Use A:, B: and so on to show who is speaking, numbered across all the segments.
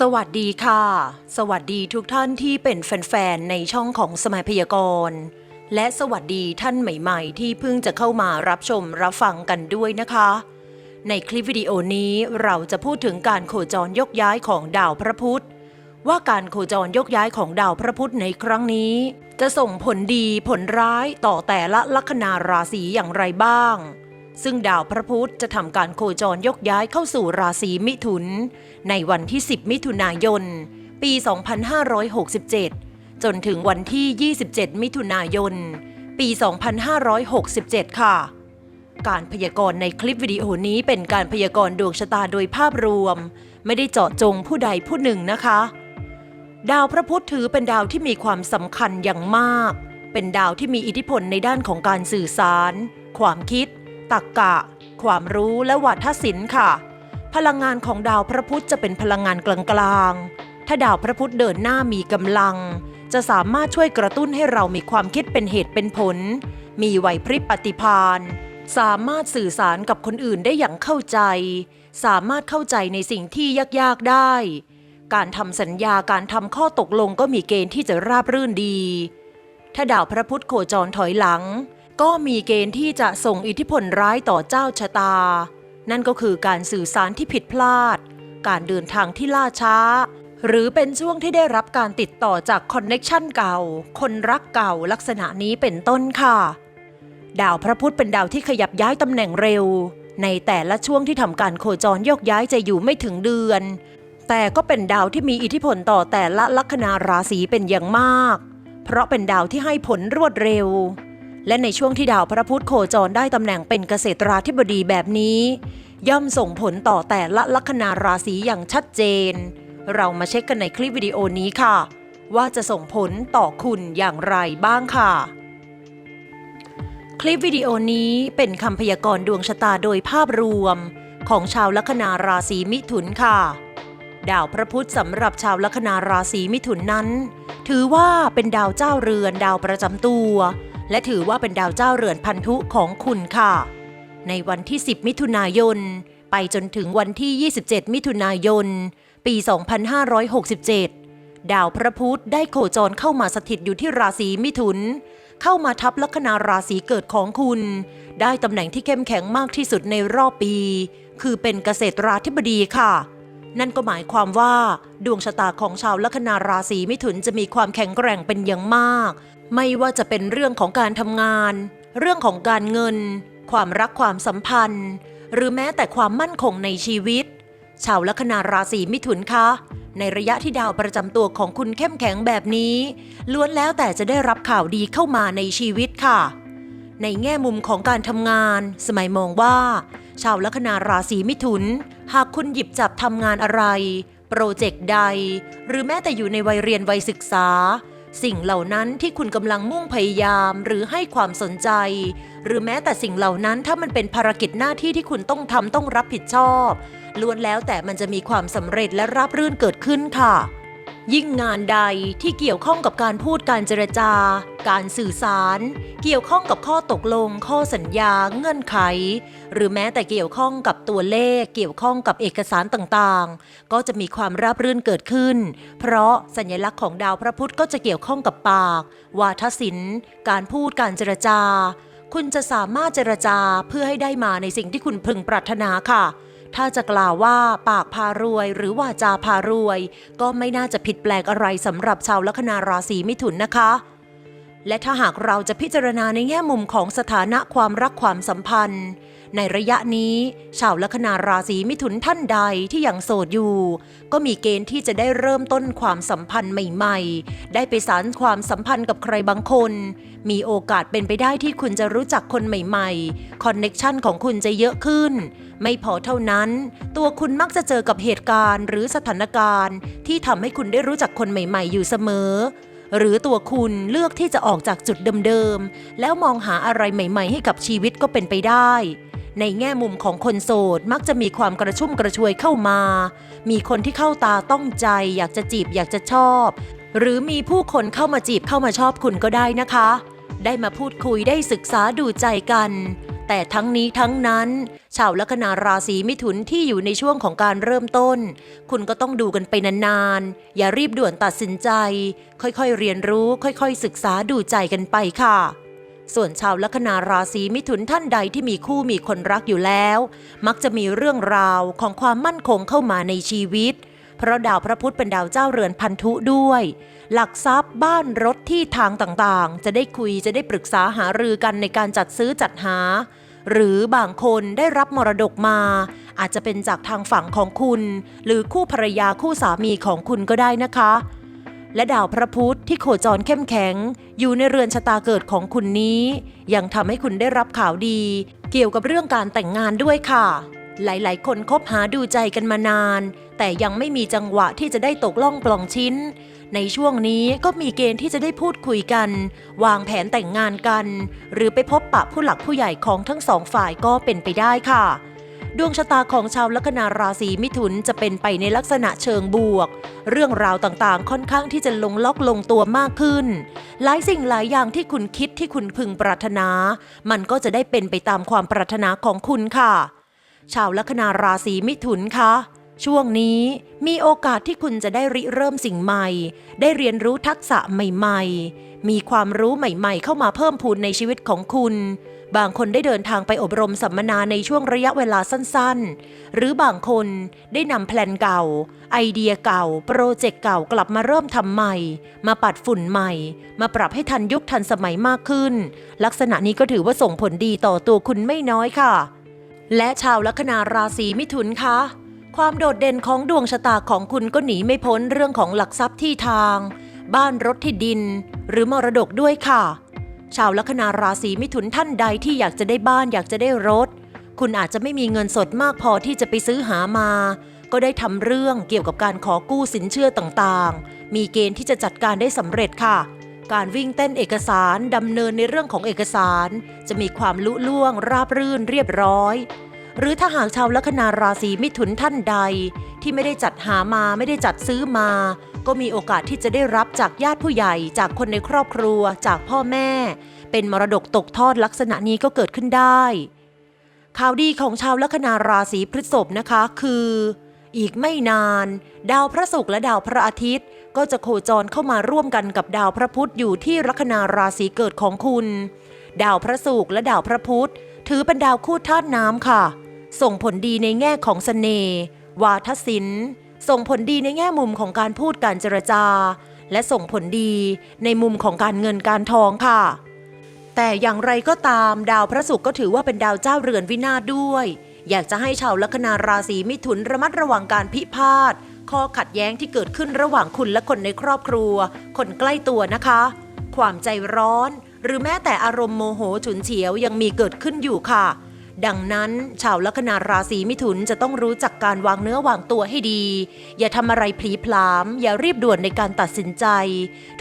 A: สวัสดีค่ะ สวัสดีทุกท่านที่เป็นแฟนๆ ในช่องของสมัยพยากรณ์ และสวัสดีท่านใหม่ๆ ที่เพิ่งจะเข้ามารับชมรับฟังกันด้วยนะคะ ในคลิปวิดีโอนี้เราจะพูดถึงการโคจรยกย้ายของดาวพระพุธ ว่าการโคจรยกย้ายของดาวพระพุธในครั้งนี้ จะส่งผลดีผลร้ายต่อแต่ละลัคนาราศีอย่างไรบ้าง ซึ่งดาวพระพุธจะทำการโคจรยกย้ายเข้าสู่ราศีมิถุน ในวันที่ 10 มิถุนายน ปี 2567 จนถึงวันที่ 27 มิถุนายน ปี 2567 ค่ะ การพยากรณ์ในคลิปวิดีโอนี้เป็นการพยากรณ์ดวงชะตาโดยภาพรวม ไม่ได้เจาะจงผู้ใดผู้หนึ่งนะคะ ดาวพระพุธถือเป็นดาวที่มีความสำคัญอย่างมาก เป็นดาวที่มีอิทธิพลในด้านของการสื่อสาร ความคิด ตรรกะ ความรู้และวัฒศิลป์ค่ะ พลังงานของดาวพระพุธจะเป็นพลังงานกลางๆ ถ้าดาวพระพุธเดินหน้ามีกำลัง จะสามารถช่วยกระตุ้นให้เรามีความคิดเป็นเหตุเป็นผล มีไหวพริบปฏิภาณสามารถสื่อสารกับคนอื่นได้อย่างเข้าใจ สามารถเข้าใจในสิ่งที่ยากๆได้ การทำสัญญาการทำข้อตกลงก็มีเกณฑ์ที่จะราบรื่นดี ถ้าดาวพระพุธโคจรถอยหลัง ก็มีเกณฑ์ที่จะส่งอิทธิพลร้ายต่อเจ้าชะตา นั่นก็คือการสื่อสารที่ผิดพลาด การเดินทางที่ล่าช้า หรือเป็นช่วงที่ได้รับการติดต่อจากคอนเน็กชันเก่า คนรักเก่าลักษณะนี้เป็นต้นค่ะ ดาวพระพุธเป็นดาวที่ขยับย้ายตำแหน่งเร็ว ในแต่ละช่วงที่ทำการโคจรโยกย้ายจะอยู่ไม่ถึงเดือน แต่ก็เป็นดาวที่มีอิทธิพลต่อแต่ละลัคนาราศีเป็นอย่างมาก เพราะเป็นดาวที่ให้ผลรวดเร็ว และในช่วงที่ดาวพระพุธโคจรได้ตำแหน่งเป็นเกษตราธิบดีแบบนี้ ย่อมส่งผลต่อแต่ละลัคนาราศีอย่างชัดเจน เรามาเช็คกันในคลิปวิดีโอนี้ค่ะ ว่าจะส่งผลต่อคุณอย่างไรบ้างค่ะ คลิปวิดีโอนี้เป็นคำพยากรณ์ดวงชะตาโดยภาพรวม ของชาวลัคนาราศีมิถุนค่ะดาวพระพุธสำหรับชาวลัคนาราศีมิถุนนั้น ถือว่าเป็นดาวเจ้าเรือนดาวประจำตัว และถือว่าเป็นดาวเจ้าเรือนพันธุของคุณค่ะ ในวันที่ 10 มิถุนายน ไปจนถึงวันที่ 27 มิถุนายน ปี 2567 ดาวพระพุธได้โคจรเข้ามาสถิตอยู่ที่ราศีมิถุน เข้ามาทับลัคนาราศีเกิดของคุณ ได้ตำแหน่งที่เข้มแข็งมากที่สุดในรอบปี คือเป็นเกษตราธิบดีค่ะนั่นก็หมายความว่า ดวงชะตาของชาวลัคนาราศีมิถุนจะมีความแข็งแกร่งเป็นอย่างมาก ไม่ว่าจะเป็นเรื่องของการทำงาน เรื่องของการเงิน ความรักความสัมพันธ์ หรือแม้แต่ความมั่นคงในชีวิต ชาวลัคนาราศีมิถุนคะ ในระยะที่ดาวประจำตัวของคุณเข้มแข็งแบบนี้ ล้วนแล้วแต่จะได้รับข่าวดีเข้ามาในชีวิตค่ะ ในแง่มุมของการทำงาน สมัยมองว่า ชาวลัคนาราศีมิถุน หากคุณหยิบจับทำงานอะไร โปรเจกต์ใด หรือแม้แต่อยู่ในวัยเรียนวัยศึกษา สิ่งเหล่านั้นที่คุณกำลังมุ่งพยายามหรือให้ความสนใจ หรือแม้แต่สิ่งเหล่านั้นถ้ามันเป็นภารกิจหน้าที่ที่คุณต้องทำต้องรับผิดชอบล้วนแล้วแต่มันจะมีความสำเร็จและราบรื่นเกิดขึ้นค่ะ ยิ่งงานใดที่เกี่ยวข้องกับการพูดการเจรจา การสื่อสาร เกี่ยวข้องกับข้อตกลง ข้อสัญญา เงื่อนไข หรือแม้แต่เกี่ยวข้องกับตัวเลข เกี่ยวข้องกับเอกสารต่างๆ ก็จะมีความราบรื่นเกิดขึ้น เพราะสัญลักษณ์ของดาวพระพุธก็จะเกี่ยวข้องกับปาก วาทศิลป์ การพูดการเจรจา คุณจะสามารถเจรจาเพื่อให้ได้มาในสิ่งที่คุณพึงปรารถนาค่ะ ถ้าจะกล่าวว่าปากพารวย หรือว่าจาพารวย ก็ไม่น่าจะผิดแปลกอะไรสำหรับชาวลัคนาราศีมิถุนนะคะ และถ้าหากเราจะพิจารณาในแง่มุมของสถานะความรักความสัมพันธ์ ในระยะนี้ชาวลัคนาราศีมิถุนท่านใดที่ยังโสดอยู่ ก็มีเกณฑ์ที่จะได้เริ่มต้นความสัมพันธ์ใหม่ๆ ได้ไปสานความสัมพันธ์กับใครบางคน มีโอกาสเป็นไปได้ที่คุณจะรู้จักคนใหม่ๆ คอนเน็ชันของคุณจะเยอะขึ้น ไม่พอเท่านั้น ตัวคุณมักจะเจอกับเหตุการณ์หรือสถานการณ์ ที่ทำให้คุณได้รู้จักคนใหม่ๆ อยู่เสมอหรือตัวคุณเลือกที่จะออกจากจุดเดิมๆ แล้วมองหาอะไรใหม่ๆ ให้กับชีวิตก็เป็นไปได้ ในแง่มุมของคนโสดมักจะมีความกระชุ่มกระชวยเข้ามา มีคนที่เข้าตาต้องใจ อยากจะจีบอยากจะชอบ หรือมีผู้คนเข้ามาจีบเข้ามาชอบคุณก็ได้นะคะ ได้มาพูดคุยได้ศึกษาดูใจกัน แต่ทั้งนี้ทั้งนั้น ชาวลัคนาราศีมิถุนที่อยู่ในช่วงของการเริ่มต้น คุณก็ต้องดูกันไปนานๆ อย่ารีบด่วนตัดสินใจ ค่อยๆเรียนรู้ ค่อยๆ ศึกษาดูใจกันไปค่ะ ส่วนชาวลัคนาราศีมิถุนท่านใดที่มีคู่มีคนรักอยู่แล้ว มักจะมีเรื่องราวของความมั่นคงเข้ามาในชีวิต เพราะดาวพระพุธเป็นดาวเจ้าเรือนพันธุด้วย หลักทรัพย์บ้านรถที่ทางต่างๆ จะได้คุยจะได้ปรึกษาหารือกันในการจัดซื้อจัดหา หรือบางคนได้รับมรดกมา อาจจะเป็นจากทางฝั่งของคุณ หรือคู่ภรรยาคู่สามีของคุณก็ได้นะคะ และดาวพระพุธที่โคจรเข้มแข็ง อยู่ในเรือนชะตาเกิดของคุณนี้ ยังทำให้คุณได้รับข่าวดี เกี่ยวกับเรื่องการแต่งงานด้วยค่ะ หลาย ๆ คนคบหาดูใจกันมานาน แต่ยังไม่มีจังหวะที่จะได้ตกล่องปล่องชิ้น ในช่วงนี้ก็มีเกณฑ์ที่จะได้พูดคุยกัน วางแผนแต่งงานกัน หรือไปพบปะผู้หลักผู้ใหญ่ของทั้งสองฝ่ายก็เป็นไปได้ค่ะ ดวงชะตาของชาวลัคนาราศีมิถุนจะเป็นไปในลักษณะเชิงบวก เรื่องราวต่างๆ ค่อนข้างที่จะลงล็อกลงตัวมากขึ้น หลายสิ่งหลายอย่างที่คุณคิดที่คุณพึงปรารถนา มันก็จะได้เป็นไปตามความปรารถนาของคุณค่ะ ชาวลัคนาราศีมิถุนคะช่วงนี้มีโอกาสที่คุณจะได้ริเริ่มสิ่งใหม่ ได้เรียนรู้ทักษะใหม่ ๆ มีความรู้ใหม่ ๆ เข้ามาเพิ่มพูนในชีวิตของคุณ บางคนได้เดินทางไปอบรมสัมมนาในช่วงระยะเวลาสั้นๆ หรือบางคนได้นำแพลนเก่า ไอเดียเก่า โปรเจกต์เก่ากลับมาเริ่มทำใหม่ มาปัดฝุ่นใหม่ มาปรับให้ทันยุคทันสมัยมากขึ้น ลักษณะนี้ก็ถือว่าส่งผลดีต่อตัวคุณไม่น้อยค่ะ และชาวลัคนาราศีมิถุนคะความโดดเด่นของดวงชะตาของคุณก็หนีไม่พ้นเรื่องของหลักทรัพย์ที่ทาง บ้านรถที่ดิน หรือมรดกด้วยค่ะ ชาวลัคนาราศีมิถุนท่านใดที่อยากจะได้บ้านอยากจะได้รถ คุณอาจจะไม่มีเงินสดมากพอที่จะไปซื้อหามา ก็ได้ทำเรื่องเกี่ยวกับการขอกู้สินเชื่อต่างๆ มีเกณฑ์ที่จะจัดการได้สำเร็จค่ะ การวิ่งเต้นเอกสารดำเนินในเรื่องของเอกสาร จะมีความลุล่วง ราบรื่นเรียบร้อย หรือถ้าหากชาวลัคนาราศีมิถุนท่านใด ที่ไม่ได้จัดหามาไม่ได้จัดซื้อมา ก็มีโอกาสที่จะได้รับจากญาติผู้ใหญ่ จากคนในครอบครัว จากพ่อแม่ เป็นมรดกตกทอดลักษณะนี้ก็เกิดขึ้นได้ข่าวดีของชาวลัคนาราศีพฤษภนะคะ คือ อีกไม่นาน ดาวพระศุกร์และดาวพระอาทิตย์ ก็จะโคจรเข้ามาร่วมกันกับดาวพระพุธอยู่ที่ลัคนาราศีเกิดของคุณ ดาวพระศุกร์และดาวพระพุธถือเป็นดาวคู่ธาตุน้ำค่ะ ส่งผลดีในแง่ของเสน่ห์วาทศิลป์ ส่งผลดีในแง่มุมของการพูดการเจรจา และส่งผลดีในมุมของการเงินการทองค่ะ แต่อย่างไรก็ตามดาวพระศุกร์ก็ถือว่าเป็นดาวเจ้าเรือนวินาศด้วย อยากจะให้ชาวลัคนาราศีมิถุนระมัดระวังการพิพาทข้อขัดแย้งที่เกิดขึ้นระหว่างคุณและคนในครอบครัว คนใกล้ตัวนะคะ ความใจร้อน หรือแม้แต่อารมณ์โมโหฉุนเฉียวยังมีเกิดขึ้นอยู่ค่ะ ดังนั้นชาวลัคนาราศีมิถุนจะต้องรู้จักการวางเนื้อวางตัวให้ดี อย่าทำอะไรพลีพลาม อย่ารีบด่วนในการตัดสินใจ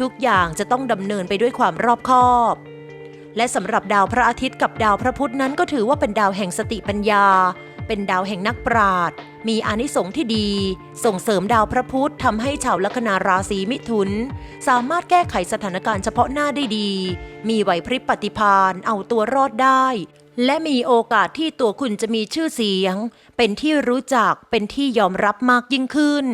A: ทุกอย่างจะต้องดำเนินไปด้วยความรอบคอบ และสำหรับดาวพระอาทิตย์กับดาวพระพุธนั้นก็ถือว่าเป็นดาวแห่งสติปัญญา เป็นดาวแห่งนักปราชญ์มีอานิสงส์ที่ดี ส่งเสริมดาวพระพุธทำให้ชาวลัคนาราศีมิถุน สามารถแก้ไขสถานการณ์เฉพาะหน้าได้ดี มีไหวพริบปฏิภาณเอาตัวรอดได้ และมีโอกาสที่ตัวคุณจะมีชื่อเสียง เป็นที่รู้จักเป็นที่ยอมรับมากยิ่งขึ้น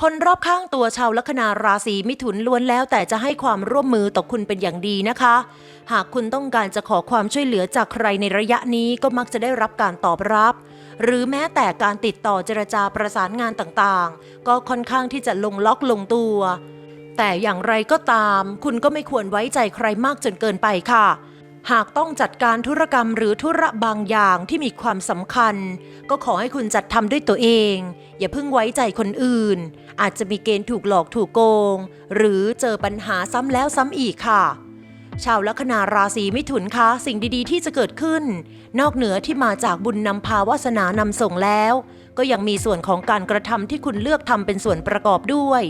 A: คนรอบข้างตัวชาวลัคนาราศีมิถุนล้วนแล้วแต่จะให้ความร่วมมือต่อคุณเป็นอย่างดีนะคะ หากคุณต้องการจะขอความช่วยเหลือจากใครในระยะนี้ก็มักจะได้รับการตอบรับ หรือแม้แต่การติดต่อเจรจาประสานงานต่างๆ ก็ค่อนข้างที่จะลงล็อกลงตัวแต่อย่างไรก็ตาม คุณก็ไม่ควรไว้ใจใครมากจนเกินไปค่ะ หากต้องจัดการธุรกรรมหรือธุระบางอย่างที่มีความสำคัญ ก็ขอให้คุณจัดทำด้วยตัวเอง อย่าเพิ่งไว้ใจคนอื่น อาจจะมีเกณฑ์ถูกหลอกถูกโกง หรือเจอปัญหาซ้ำแล้วซ้ำอีกค่ะ ชาวลัคนาราศีมิถุนคะสิ่งดีๆ ที่จะเกิดขึ้น นอกเหนือที่มาจากบุญนำพาวาสนานำส่งแล้ว ก็ยังมีส่วนของการกระทำที่คุณเลือกทำเป็นส่วนประกอบด้วย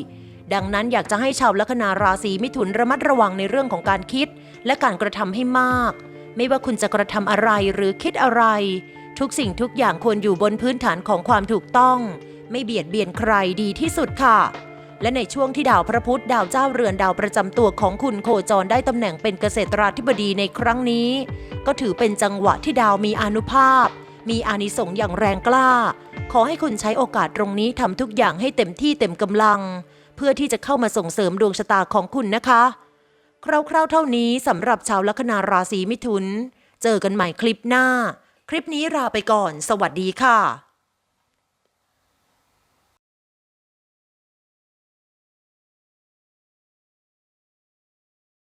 A: ดังนั้นอยากจะให้ชาวลัคนาราศีมิถุนระมัดระวังในเรื่องของการคิด และการกระทำให้มาก ไม่ว่าคุณจะกระทำอะไรหรือคิดอะไร ทุกสิ่งทุกอย่างควรอยู่บนพื้นฐานของความถูกต้อง ไม่เบียดเบียนใครดีที่สุดค่ะ และในช่วงที่ดาวพระพุธดาวเจ้าเรือนดาวประจำตัวของคุณโคจรได้ตำแหน่งเป็นเกษตราธิบดีในครั้งนี้ ก็ถือเป็นจังหวะที่ดาวมีอนุภาพ มีอานิสงส์อย่างแรงกล้า ขอให้คุณใช้โอกาสตรงนี้ทำทุกอย่างให้เต็มที่เต็มกำลัง เพื่อที่จะเข้ามาส่งเสริมดวงชะตาของคุณนะคะ คร่าวๆเท่านี้สำหรับชาวลัคนาราศีมิถุน เจอกันใหม่คลิปหน้า คลิปนี้ลาไปก่อน สวัสดีค่ะ